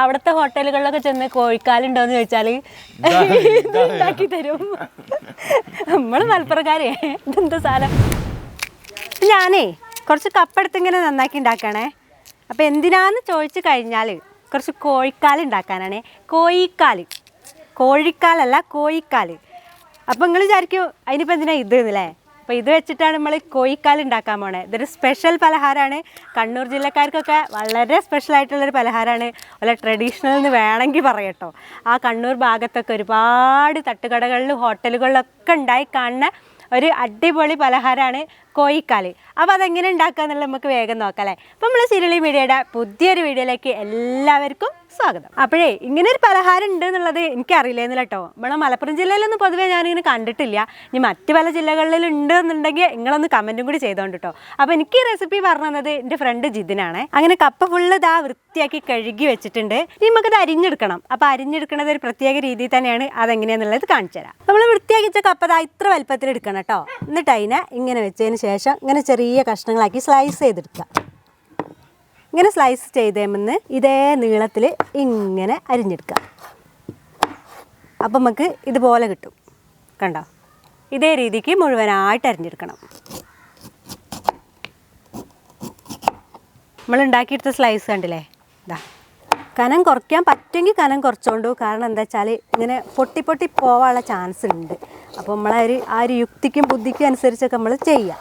അവിടുത്തെ ഹോട്ടലുകളിലൊക്കെ ചെന്ന് കോഴിക്കാലുണ്ടോന്ന് ചോദിച്ചാൽ ഉണ്ടാക്കി തരും. നമ്മൾ മലപ്പുറക്കാരെ. ഇതെന്താ സാധനം? ഞാനേ കുറച്ച് കപ്പെടുത്ത് ഇങ്ങനെ നന്നാക്കി ഉണ്ടാക്കണേ. അപ്പോൾ എന്തിനാന്ന് ചോദിച്ചു കഴിഞ്ഞാൽ കുറച്ച് കോഴിക്കാൽ ഉണ്ടാക്കാനാണേ. കോഴിക്കാൽ കോഴിക്കാലല്ല കോഴിക്കാൽ അപ്പോൾ നിങ്ങൾ വിചാരിക്കും അതിനിപ്പോൾ എന്തിനാ ഇത് എന്നല്ലേ അപ്പോൾ ഇത് വെച്ചിട്ടാണ് നമ്മൾ കോഴിക്കാൽ ഉണ്ടാക്കാൻ പോണേ. ഇതൊരു സ്പെഷ്യൽ പലഹാരമാണ് കണ്ണൂർ ജില്ലക്കാർക്കൊക്കെ വളരെ സ്പെഷ്യൽ ആയിട്ടുള്ളൊരു പലഹാരമാണ് അല്ല ട്രഡീഷണൽ എന്ന് വേണമെങ്കിൽ പറയട്ടോ ആ കണ്ണൂർ ഭാഗത്തൊക്കെ ഒരുപാട് തട്ടുകടകളിലും ഹോട്ടലുകളിലൊക്കെ ഉണ്ടായി കാണുന്ന ഒരു അടിപൊളി പലഹാരമാണ് കോയിക്കാൽ അപ്പോൾ അതെങ്ങനെ ഉണ്ടാക്കുക എന്നുള്ളത് നമുക്ക് വേഗം നോക്കാം അല്ലേ? അപ്പോൾ നമ്മൾ സിരളി മീഡിയയുടെ പുതിയൊരു വീഡിയോയിലേക്ക് എല്ലാവർക്കും സ്വാഗതം. അപ്പോഴേ ഇങ്ങനെ ഒരു പലഹാരം ഉണ്ട് എന്നുള്ളത് എനിക്കറിയില്ലായിരുന്നില്ല കേട്ടോ. നമ്മളെ മലപ്പുറം ജില്ലയിലൊന്നും പൊതുവേ ഞാനിങ്ങനെ കണ്ടിട്ടില്ല. ഇനി മറ്റ് പല ജില്ലകളിലും ഉണ്ട് എന്നുണ്ടെങ്കിൽ നിങ്ങളൊന്ന് കമന്റും കൂടി ചെയ്തോണ്ട് കേട്ടോ അപ്പോൾ എനിക്ക് ഈ റെസിപ്പി പറഞ്ഞു എന്റെ ഫ്രണ്ട് ജിതിനാണ്. അങ്ങനെ കപ്പ ഫുള്ള് ഇതാ വൃത്തിയാക്കി കഴുകി വെച്ചിട്ടുണ്ട്. ഇനി നമുക്കത് അരിഞ്ഞെടുക്കണം. അപ്പോൾ അരിഞ്ഞെടുക്കുന്നത് ഒരു പ്രത്യേക രീതിയിൽ തന്നെയാണ് അതെങ്ങനെയാണെന്നുള്ളത് കാണിച്ചു തരാം. നമ്മൾ വൃത്തിയാക്കി വെച്ച കപ്പ ദാ ഇത്ര വലുപ്പത്തിൽ എടുക്കണം കേട്ടോ എന്നിട്ട് അതിനെ ഇങ്ങനെ വെച്ചതിന് ശേഷം ഇങ്ങനെ ചെറിയ കഷ്ണങ്ങളാക്കി സ്ലൈസ് ചെയ്തെടുക്കുക. ഇങ്ങനെ സ്ലൈസ് ചെയ്തേമെന്ന് ഇതേ നീളത്തിൽ ഇങ്ങനെ അരിഞ്ഞെടുക്കാം അപ്പം നമുക്ക് ഇതുപോലെ കിട്ടും. കണ്ടോ? ഇതേ രീതിക്ക് മുഴുവനായിട്ട് അരിഞ്ഞെടുക്കണം. നമ്മൾ ഉണ്ടാക്കിയെടുത്ത സ്ലൈസ് കണ്ടില്ലേ? ഇതാ കനം കുറയ്ക്കാൻ പറ്റുമെങ്കിൽ കനം കുറച്ചുകൊണ്ടു കാരണം എന്താ വെച്ചാൽ ഇങ്ങനെ പൊട്ടി പൊട്ടി പോവാനുള്ള ചാൻസ് ഉണ്ട്. അപ്പോൾ നമ്മളൊരു ആ ഒരു യുക്തിക്കും ബുദ്ധിക്കും അനുസരിച്ചൊക്കെ നമ്മൾ ചെയ്യാം.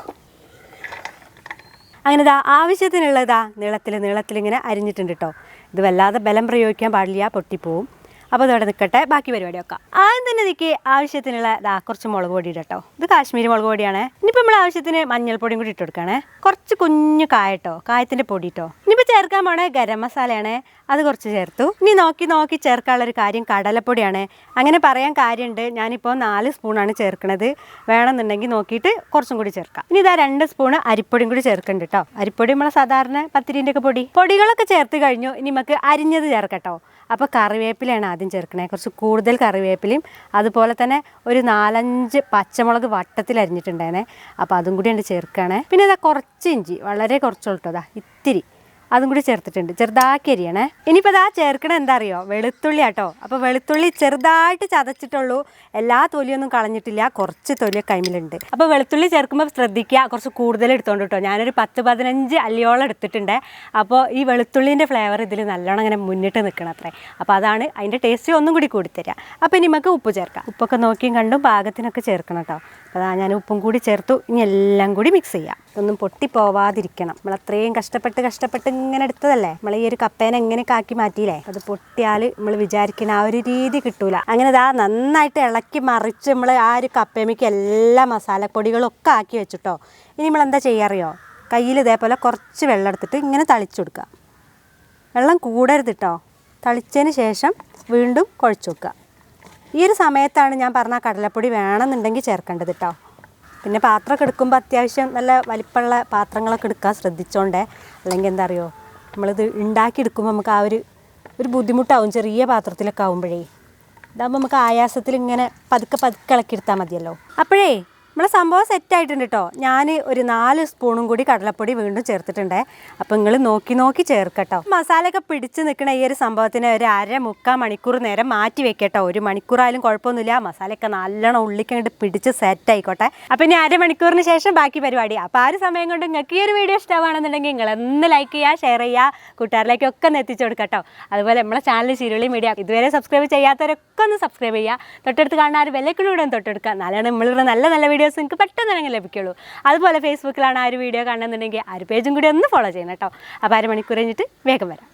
അങ്ങനെ ഇതാ ആവശ്യത്തിനുള്ളതാ നീളത്തിൽ നീളത്തിൽ ഇങ്ങനെ അരിഞ്ഞിട്ടുണ്ട് കേട്ടോ ഇത് വല്ലാതെ ബലം പ്രയോഗിക്കാൻ പാടില്ല പൊട്ടിപ്പോവും. അപ്പോൾ ഇതോടെ നിൽക്കട്ടെ ബാക്കി പരിപാടി വെക്കാം ആദ്യം തന്നെ ഇതിക്ക് ആവശ്യത്തിനുള്ള ഇതാ കുറച്ച് മുളക് പൊടി ഇടട്ടോ. ഇത് കാശ്മീരി മുളക് പൊടിയാണ്. ഇനിയിപ്പോൾ നമ്മൾ ആവശ്യത്തിന് മഞ്ഞൾപ്പൊടിയും കൂടി ഇട്ട് കൊടുക്കുകയാണ് കുറച്ച് കുഞ്ഞു കായട്ടോ കായത്തിന്റെ പൊടി കേട്ടോ ഇനിയിപ്പോൾ ചേർക്കാൻ പോണേ ഗരം മസാലയാണ്. അത് കുറച്ച് ചേർത്തു. ഇനി നോക്കി നോക്കി ചേർക്കാനുള്ള ഒരു കാര്യം കടലപ്പൊടിയാണ്. അങ്ങനെ പറയാൻ കാര്യമുണ്ട്. ഞാനിപ്പോൾ നാല് സ്പൂണാണ് ചേർക്കുന്നത് വേണമെന്നുണ്ടെങ്കിൽ നോക്കിയിട്ട് കുറച്ചും കൂടി ചേർക്കാം. ഇനി ഇതാ രണ്ട് സ്പൂണ് അരിപ്പൊടിയും കൂടി ചേർക്കുന്നുണ്ട് കേട്ടോ അരിപ്പൊടി നമ്മളെ സാധാരണ പത്തിരിന്റെ ഒക്കെ പൊടി. പൊടികളൊക്കെ ചേർത്ത് കഴിഞ്ഞു. ഇനി നമുക്ക് അരിഞ്ഞത് ചേർക്കട്ടോ. അപ്പോൾ കറിവേപ്പിലയാണ് ആദ്യം ചേർക്കണേ. കുറച്ച് കൂടുതൽ കറിവേപ്പിലയും അതുപോലെ തന്നെ ഒരു നാലഞ്ച് പച്ചമുളക് വട്ടത്തിൽ അരിഞ്ഞിട്ടുണ്ടായിരുന്നേ. അപ്പോൾ അതും കൂടി ഉണ്ട് ചേർക്കുകയാണ് പിന്നെ ഇതാ കുറച്ച് ഇഞ്ചി വളരെ കുറച്ചുള്ളൂ കേട്ടോ ഇത്തിരി. അതും കൂടി ചേർത്തിട്ടുണ്ട്. ചെറുതാക്കി അരിയണേ. ഇനിയിപ്പോൾ ഇതാ ചേർക്കണ എന്താ അറിയോ വെളുത്തുള്ളി ആട്ടോ. അപ്പോൾ വെളുത്തുള്ളി ചെറുതായിട്ട് ചതച്ചിട്ടുള്ളൂ. എല്ലാ തൊലിയൊന്നും കളഞ്ഞിട്ടില്ല. കുറച്ച് തൊലി കൈമിലുണ്ട് അപ്പോൾ വെളുത്തുള്ളി ചേർക്കുമ്പോൾ ശ്രദ്ധിക്കുക. കുറച്ച് കൂടുതൽ എടുത്തോണ്ട് കേട്ടോ ഞാനൊരു പത്ത് പതിനഞ്ച് അല്ലിയോളം എടുത്തിട്ടുണ്ട്. അപ്പോൾ ഈ വെളുത്തുള്ളിന്റെ ഫ്ലേവർ ഇതിൽ നല്ലോണം ഇങ്ങനെ മുന്നിട്ട് നിൽക്കണം അത്രേ അപ്പോൾ അതാണ് അതിന്റെ ടേസ്റ്റ് ഒന്നും കൂടി കൂടിത്തരിക അപ്പോൾ ഇനി നമുക്ക് ഉപ്പ് ചേർക്കാം. ഉപ്പൊക്കെ നോക്കിയും കണ്ടും പാകത്തിനൊക്കെ ചേർക്കണം കേട്ടോ അതാ ഞാൻ ഉപ്പും കൂടി ചേർത്തു. ഇനി എല്ലാം കൂടി മിക്സ് ചെയ്യാം. ഇതൊന്നും പൊട്ടി പോവാതിരിക്കണം. നമ്മൾ അത്രയും കഷ്ടപ്പെട്ട് കഷ്ടപ്പെട്ട് ഇങ്ങനെ എടുത്തതല്ലേ? നമ്മൾ ഈ ഒരു കപ്പേനെ എങ്ങനെ കാക്കി മാറ്റിയില്ലേ? അത് പൊട്ടിയാൽ നമ്മൾ വിചാരിക്കുന്ന ആ ഒരു രീതി കിട്ടൂല. അങ്ങനെ ഇതാ നന്നായിട്ട് ഇളക്കി മറിച്ച് നമ്മൾ ആ ഒരു കപ്പേമയ്ക്ക് എല്ലാ മസാലപ്പൊടികളും ഒക്കെ ആക്കി വെച്ചിട്ടോ. ഇനി നമ്മൾ എന്താ ചെയ്യാറിയോ കയ്യിൽ ഇതേപോലെ കുറച്ച് വെള്ളം എടുത്തിട്ട് ഇങ്ങനെ തളിച്ചു കൊടുക്കുക. വെള്ളം കൂടരുത് കേട്ടോ തളിച്ചതിന് ശേഷം വീണ്ടും കുഴച്ച് വെക്കുക. ഈ ഒരു സമയത്താണ് ഞാൻ പറഞ്ഞ കടലപ്പൊടി വേണമെന്നുണ്ടെങ്കിൽ ചേർക്കേണ്ടത് കേട്ടോ പിന്നെ പാത്രമൊക്കെ എടുക്കുമ്പോൾ അത്യാവശ്യം നല്ല വലിപ്പമുള്ള പാത്രങ്ങളൊക്കെ എടുക്കാൻ ശ്രദ്ധിച്ചോണ്ടേ. അല്ലെങ്കിൽ എന്താ അറിയോ നമ്മളിത് ഉണ്ടാക്കി എടുക്കുമ്പോൾ നമുക്ക് ആ ഒരു ഒരു ബുദ്ധിമുട്ടാവും ചെറിയ പാത്രത്തിലൊക്കെ ആവുമ്പോഴേ. ഇതാകുമ്പോൾ നമുക്ക് ആയാസത്തിൽ ഇങ്ങനെ പതുക്കെ പതുക്കെ ഇളക്കിയെടുത്താൽ മതിയല്ലോ. അപ്പോഴേ നമ്മളെ സംഭവം സെറ്റ് ആയിട്ടുണ്ട് കേട്ടോ ഞാൻ ഒരു നാല് സ്പൂണും കൂടി കടലപ്പൊടി വീണ്ടും ചേർത്തിട്ടുണ്ട്. അപ്പോൾ നിങ്ങൾ നോക്കി നോക്കി ചേർക്കട്ടോ. മസാലയൊക്കെ പിടിച്ച് നിൽക്കുന്ന ഈ ഒരു സംഭവത്തിന് ഒരു അര മുക്കാൽ മണിക്കൂർ നേരം മാറ്റി വെക്കട്ടോ. ഒരു മണിക്കൂറായാലും കുഴപ്പമൊന്നുമില്ല. മസാലയൊക്കെ നല്ലോണം ഉള്ളിക്കങ്ങോട്ട് പിടിച്ച് സെറ്റ് ആയിക്കോട്ടെ. അപ്പോൾ ഇനി അരമണിക്കൂറിന് ശേഷം ബാക്കി പരിപാടി. അപ്പോൾ ആ ഒരു സമയം കൊണ്ട് നിങ്ങൾക്ക് ഈ ഒരു വീഡിയോ ഇഷ്ടമാണെന്നുണ്ടെങ്കിൽ നിങ്ങൾ ഒന്ന് ലൈക്ക് ചെയ്യുക ഷെയർ ചെയ്യുക. കൂട്ടുകാരിലേക്കൊക്കെ ഒന്ന് എത്തിച്ചു കൊടുക്കട്ടോ. അതുപോലെ നമ്മളെ ചാനൽ ചിരുളി മീഡിയ ഇതുവരെ സബ്സ്ക്രൈബ് ചെയ്യാത്തവരൊക്കെ ഒന്ന് സബ്സ്ക്രൈബ് ചെയ്യുക. തൊട്ടടുത്ത് കാണുന്ന ആ ഒരു ഒന്ന് തൊട്ടെടുക്കുക. എന്നാലാണ് നമ്മളിവിടെ നല്ല നല്ല വീഡിയോസ് നിങ്ങൾക്ക് പെട്ടെന്ന് തന്നെ ലഭിക്കുള്ളൂ. അതുപോലെ ഫേസ്ബുക്കിലാണ് ആ ഒരു വീഡിയോ കാണുന്നുണ്ടെങ്കിൽ ആ ഒരു പേജും കൂടി ഒന്ന് ഫോളോ ചെയ്യണം കേട്ടോ. അപ്പോൾ അരമണിക്കൂർ കഴിഞ്ഞിട്ട് വേഗം വരാം.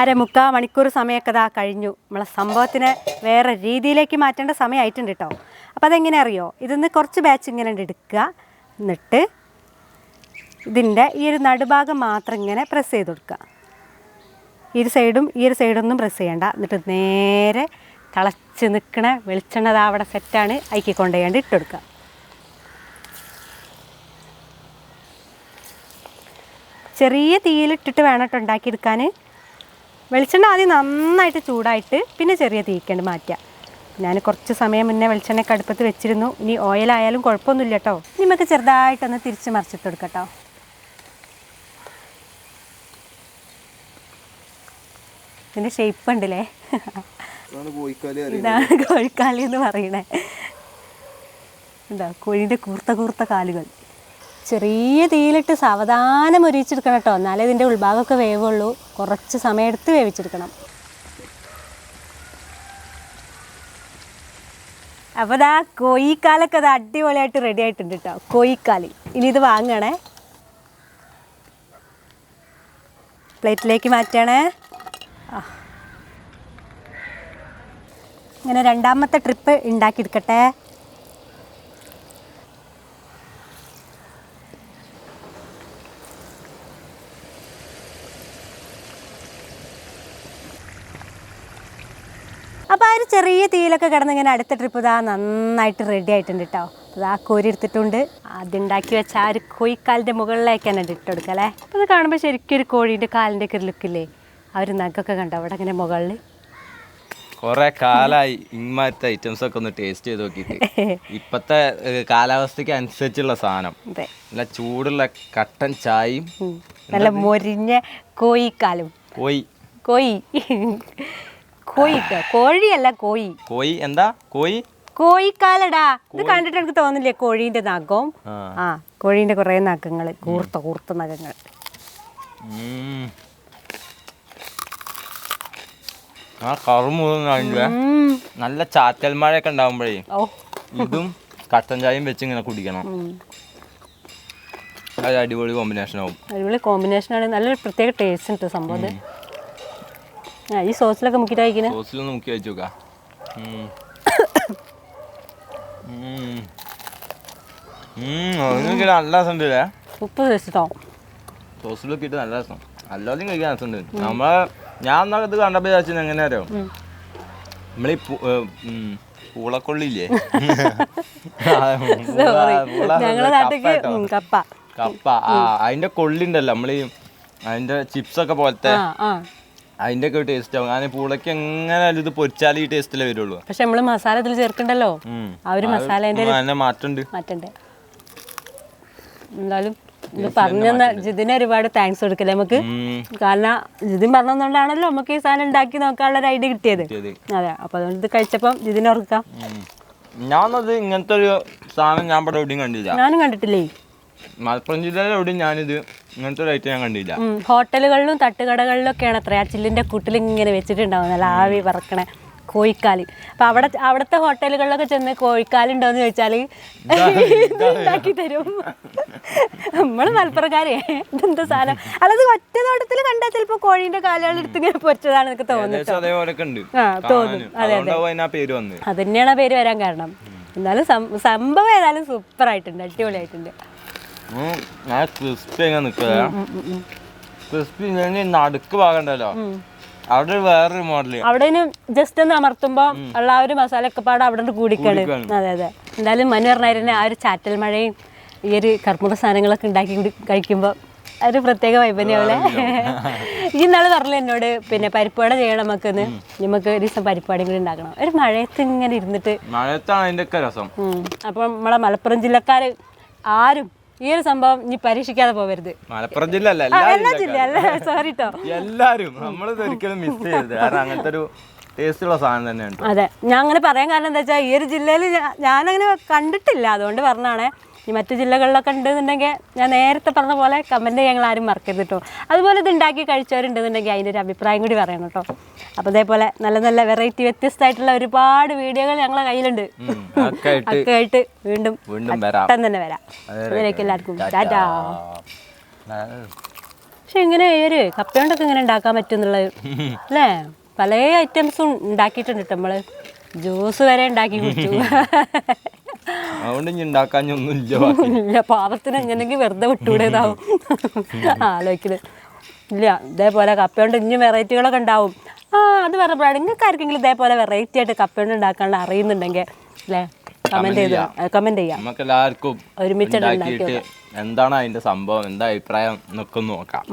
അരമുക്കാ മണിക്കൂർ സമയമൊക്കെ ഇതാ കഴിഞ്ഞു. നമ്മളെ സംഭവത്തിനെ വേറെ രീതിയിലേക്ക് മാറ്റേണ്ട സമയമായിട്ടുണ്ട് കേട്ടോ. അപ്പോൾ അതെങ്ങനെ അറിയോ? ഇതിന്ന് കുറച്ച് ബാച്ച് ഇങ്ങനെ എടുക്കുക. എന്നിട്ട് ഇതിന്റെ ഈ ഒരു നടുഭാഗം മാത്രം ഇങ്ങനെ പ്രസ് ചെയ്ത് കൊടുക്കുക. ഈ ഒരു സൈഡും ഈ ഒരു സൈഡൊന്നും പ്രസ് ചെയ്യണ്ട. എന്നിട്ട് നേരെ തിളച്ച് നിൽക്കണ വെളിച്ചെണ്ണ അവിടെ സെറ്റാണ് അയക്കി കൊണ്ടുപോയാണ്ട് ഇട്ട് കൊടുക്കുക ചെറിയ തീയിലിട്ടിട്ട് വേണം കേട്ടോ ഉണ്ടാക്കിയെടുക്കാൻ. വെളിച്ചെണ്ണ ആദ്യം നന്നായിട്ട് ചൂടായിട്ട് പിന്നെ ചെറിയ തീക്കേണ്ട മാറ്റുക. ഞാൻ കുറച്ച് സമയം മുന്നേ വെളിച്ചെണ്ണയൊക്കെ അടുപ്പത്ത് വെച്ചിരുന്നു. ഇനി ഓയിലായാലും കുഴപ്പമൊന്നുമില്ല കേട്ടോ. ഇനി നമുക്ക് ചെറുതായിട്ടൊന്ന് തിരിച്ച് മറിച്ചിട്ട് കൊടുക്കട്ടോ ഇതിന്റെ ഷേപ്പ് ഉണ്ടല്ലേ? ഇതാണ് കോഴിക്കാലി എന്ന് പറയണേ. എന്താ കോഴിന്റെ കൂർത്ത കൂർത്ത കാലുകൾ. ചെറിയ തീയിലിട്ട് സാവധാനം ഒരിച്ചെടുക്കണം കേട്ടോ. എന്നാലേ ഇതിന്റെ ഉൾഭാഗമൊക്കെ വേവുള്ളൂ. കുറച്ച് സമയമെടുത്ത് വേവിച്ചെടുക്കണം. അപ്പോൾ ഇതാ കോയിക്കാലൊക്കെ അത് അടിപൊളിയായിട്ട് റെഡി ആയിട്ടുണ്ട് കേട്ടോ. കോയിക്കാലി ഇനി ഇത് വാങ്ങണേ. പ്ലേറ്റിലേക്ക് മാറ്റണേ. ആ. ഇങ്ങനെ രണ്ടാമത്തെ ട്രിപ്പ് ഉണ്ടാക്കിയെടുക്കട്ടെ. അപ്പോൾ ആ ഒരു ചെറിയ തീയിലൊക്കെ കിടന്ന് ഇങ്ങനെ അടുത്ത ട്രിപ്പ് ഇതാ നന്നായിട്ട് റെഡി ആയിട്ടുണ്ട് കേട്ടോ ആ കോരി എടുത്തിട്ടുണ്ട്. ആദ്യം ഉണ്ടാക്കി വെച്ച ആ ഒരു കോഴിക്കാലിന്റെ മുകളിലേക്ക് തന്നെ ഇട്ട് കൊടുക്കുക അല്ലേ? അപ്പോൾ ഇത് കാണുമ്പോൾ ശരിക്കും ഒരു കോഴീന്റെ കാലിന്റെ ഒക്കെ ലുക്കില്ലേ ആ ഒരു നഗൊക്കെ കണ്ടോ? അവിടെ ഇങ്ങനെ മുകളിൽ കൊറേ കാലായി ഇങ്ങനത്തെ ഐറ്റംസ് ഒക്കെ ഒന്ന് ടേസ്റ്റ് ചെയ്ത് നോക്കിയിട്ട്. ഇപ്പത്തെ കാലാവസ്ഥക്ക് അനുസരിച്ചുള്ള സാധനം. നല്ല ചൂടുള്ള കട്ടൻ ചായയും. നല്ല മൊരിഞ്ഞ കോഴിക്കാലും കോയി. കോയി. ട്ടോ. കോഴിയല്ല കോഴി കോയി എന്താ? കോയി? കോഴിക്കാലടാ ഇത് കണ്ടിട്ട് എനിക്ക് തോന്നില്ലേ കോഴിന്റെ നഖവും ആ. കോഴിന്റെ കുറെ നഖങ്ങൾ കൂർത്ത കൂർത്ത നഖങ്ങൾ. ആ കറുമുറും കഴിഞ്ഞ നല്ല ചാറ്റൽ മഴയൊക്കെ ഉണ്ടാകുമ്പോഴേ ഇതും കട്ടൻ ചായയും വെച്ച് ഇങ്ങനെ കുടിക്കണം. അത് അടിപൊളി കോമ്പിനേഷൻ ആവും. അടിപൊളി കോമ്പിനേഷൻ ആണ്. നല്ലൊരു പ്രത്യേക ടേസ്റ്റ് ഉണ്ട് സംഭവം ഈ സോസിലൊക്കെ മുക്കിയിട്ട് കഴിക്കണേ? സോസിലൊന്ന് മുക്കി കഴിച്ചു നോക്കാം. നല്ല രസമുണ്ടല്ലേ ഉപ്പ് സോസിലൊക്കെ ഇട്ട് നല്ല രസം. അല്ലാതെയും കഴിക്കാൻ രസമുണ്ട്. നമ്മളെ ഞാൻ എന്നാ ഇത് കണ്ടപ്പോൾ വിചാരിച്ചത് എങ്ങനെ അറിയോ നമ്മളീ പൂളക്കൊള്ളില്ലേ? ആ, പൂള- പൂള ഞങ്ങളെ കപ്പ നാട്ടിലേക്ക് കപ്പ. കപ്പ ആ അതിന്റെ കൊള്ളിണ്ടല്ലോ. നമ്മളീ അതിന്റെ ചിപ്സ് ഒക്കെ പോലത്തെ അതിന്റെ ഒക്കെ ടേസ്റ്റ് ആവും. കാരണം പൂളക്ക് എങ്ങനെയാലും ഇത് പൊരിച്ചാൽ ഈ ടേസ്റ്റിലേ വരുള്ളൂ. പക്ഷെ നമ്മൾ മസാല ഇതിൽ ചേർക്കണ്ടല്ലോ. ആ ഒരു മസാല മാറ്റുണ്ട്. മാറ്റണ്ട്. എന്തായാലും ഇത് പറഞ്ഞു ജിതിന് ഒരുപാട് താങ്ക്സ് കൊടുക്കല്ലേ നമുക്ക് കാരണം ജിതിൻ പറഞ്ഞതുകൊണ്ടാണല്ലോ നമുക്ക് ഈ സാധനം ഉണ്ടാക്കി നോക്കാനുള്ള ഒരു ഐഡിയ കിട്ടിയത്. അതെ അപ്പൊ അതുകൊണ്ട് ഇത് കഴിച്ചപ്പം ജിതിന് ഓർക്കാം. ഞാനത് ഇങ്ങനത്തെ ഒരു സാധനം ഞാൻ ഇവിടെ എവിടെയും കണ്ടില്ല. ഞാനും കണ്ടിട്ടില്ലേ? മലപ്പുറം ജില്ലയിൽ എവിടെയും ഞാനിത് ഇങ്ങനത്തെ ഒരു ഐറ്റം ഞാൻ കണ്ടില്ല. ഹോട്ടലുകളിലും തട്ടുകടകളിലും ഒക്കെയാണ് അത്ര. ആ ചില്ലിന്റെ കൂട്ടിൽ ഇങ്ങനെ വെച്ചിട്ടുണ്ടാവും. നല്ല ആവി പറക്കണ കോഴിക്കാൽ. അപ്പൊ അവിടെ അവിടുത്തെ ഹോട്ടലുകളിലൊക്കെ ചെന്ന് കോഴിക്കാലുണ്ടോന്ന് ചോദിച്ചാൽ ഉണ്ടാക്കി തരും. നമ്മൾ മലപ്പുറക്കാരെ ഇതെന്താ സാധനം? അല്ലാതെ ഒറ്റ തോട്ടത്തിൽ കണ്ടാൽ ചിലപ്പോ കോഴീന്റെ കാലുകളെടുത്ത് ഇങ്ങനെ പൊരിച്ചതാണ് എനിക്ക് തോന്നുന്നു ഏകദേശം അതേപോലൊക്കെ ഉണ്ട്. ആ തോന്നും. കാണാന്. അതുകൊണ്ടാവും അതിന് ആ പേര് വന്നത്. അത് തന്നെയാണ് ആ പേര് വരാൻ കാരണം. എന്നാലും സംഭവം ഏതായാലും സൂപ്പർ ആയിട്ടുണ്ട് അടിപൊളിയായിട്ടുണ്ട് ക്രിസ്പി എങ്ങനെ നിൽക്കുക ക്രിസ്പി നടുക്ക് ഭാഗണ്ടല്ലോ അവിടെ വേറൊരു മോഡൽ അവിടെ ജസ്റ്റ് ഒന്ന് അമർത്തുമ്പോ ഉള്ള ആ ഒരു മസാല ഒക്കെ പാടെ അവിടെ കൂടിക്കാണ്. അതെ അതെ. എന്തായാലും മനു പറഞ്ഞായിരുന്നു ആ ഒരു ചാറ്റൽ മഴയും ഈ ഒരു കർമ്മ സാധനങ്ങളൊക്കെ ഉണ്ടാക്കി കഴിക്കുമ്പോൾ ഒരു പ്രത്യേക വൈബന്യാവൂലെ ഈ നാളെ പറഞ്ഞില്ല എന്നോട് പിന്നെ പരിപ്പാട ചെയ്യണം നമുക്ക് നമുക്ക് ഒരു ദിവസം പരിപ്പാടിയും കൂടി ഉണ്ടാക്കണം. ഒരു മഴയത്ത് ഇങ്ങനെ ഇരുന്നിട്ട് മഴയത്താണ് അതിന്റെ രസം. അപ്പൊ നമ്മളെ മലപ്പുറം ജില്ലക്കാര് ആരും ഈ ഒരു സംഭവം ഇനി പരീക്ഷിക്കാതെ പോകരുത് മലപ്പുറം ജില്ല അല്ല എല്ലാ ജില്ല അല്ല സോറി കേട്ടോ എല്ലാരും നമ്മളിത് ഒരിക്കലും മിസ് ചെയ്യരുത്. കാരണം അങ്ങനത്തെ ഒരു ടേസ്റ്റുള്ള സാധനം തന്നെയാണ്. അതെ ഞാൻ അങ്ങനെ പറയാൻ കാരണം എന്താ വെച്ചാൽ ഈ ഒരു ജില്ലയിൽ ഞാനങ്ങനെ കണ്ടിട്ടില്ല. അതുകൊണ്ട് പറഞ്ഞാണേ ഈ മറ്റു ജില്ലകളിലൊക്കെ ഉണ്ടെന്നുണ്ടെങ്കിൽ ഞാൻ നേരത്തെ പറഞ്ഞ പോലെ കമന്റ് ഞങ്ങൾ ആരും മറക്കരുത് കേട്ടോ അതുപോലെ ഇത് ഉണ്ടാക്കി കഴിച്ചവരുണ്ടെന്നുണ്ടെങ്കിൽ അതിന്റെ ഒരു അഭിപ്രായം കൂടി പറയണം കേട്ടോ അപ്പോൾ അതേപോലെ നല്ല നല്ല വെറൈറ്റി വ്യത്യസ്തമായിട്ടുള്ള ഒരുപാട് വീഡിയോകൾ ഞങ്ങളെ കയ്യിലുണ്ട്. ഒക്കെ ആയിട്ട് വീണ്ടും പെട്ടെന്ന് തന്നെ വരാം. അതിലേക്ക് എല്ലാവർക്കും ടാറ്റാ. പക്ഷെ ഇങ്ങനെ ഈ ഒരു കപ്പ കൊണ്ടൊക്കെ ഇങ്ങനെ ഉണ്ടാക്കാൻ പറ്റും എന്നുള്ളത് അല്ലേ? പല ഐറ്റംസും ഉണ്ടാക്കിയിട്ടുണ്ട് കേട്ടോ നമ്മൾ ജ്യൂസ് വരെ ഉണ്ടാക്കി കുടിച്ചു. അതുകൊണ്ട് ഇനി ഉണ്ടാക്കാനൊന്നും ഇല്ല ബാക്കി. ഇല്ല പാവത്തിന് എങ്ങനെയെങ്കിൽ വെറുതെ വിട്ടുകൂടേതാവും ആലോചിക്കുന്നത് ഇല്ല ഇതേപോലെ കപ്പ കൊണ്ട് ഇനി വെറൈറ്റികളൊക്കെ ഉണ്ടാവും. ആ അത് പറഞ്ഞപ്പോഴാണ് നിങ്ങൾക്ക് ആർക്കെങ്കിലും ഇതേപോലെ വെറൈറ്റി ആയിട്ട് കപ്പ കൊണ്ട് ഉണ്ടാക്കാനുള്ള അറിയുന്നുണ്ടെങ്കിൽ അല്ലേ? കമന്റ് ചെയ്ത് കമന്റ് ചെയ്യാം. നമുക്ക് എല്ലാവർക്കും ഒരുമിച്ച് ഉണ്ടാക്കിയിട്ട് എന്താണ് അതിന്റെ സംഭവം എന്താ അഭിപ്രായം എന്നൊക്കെ നോക്കാം.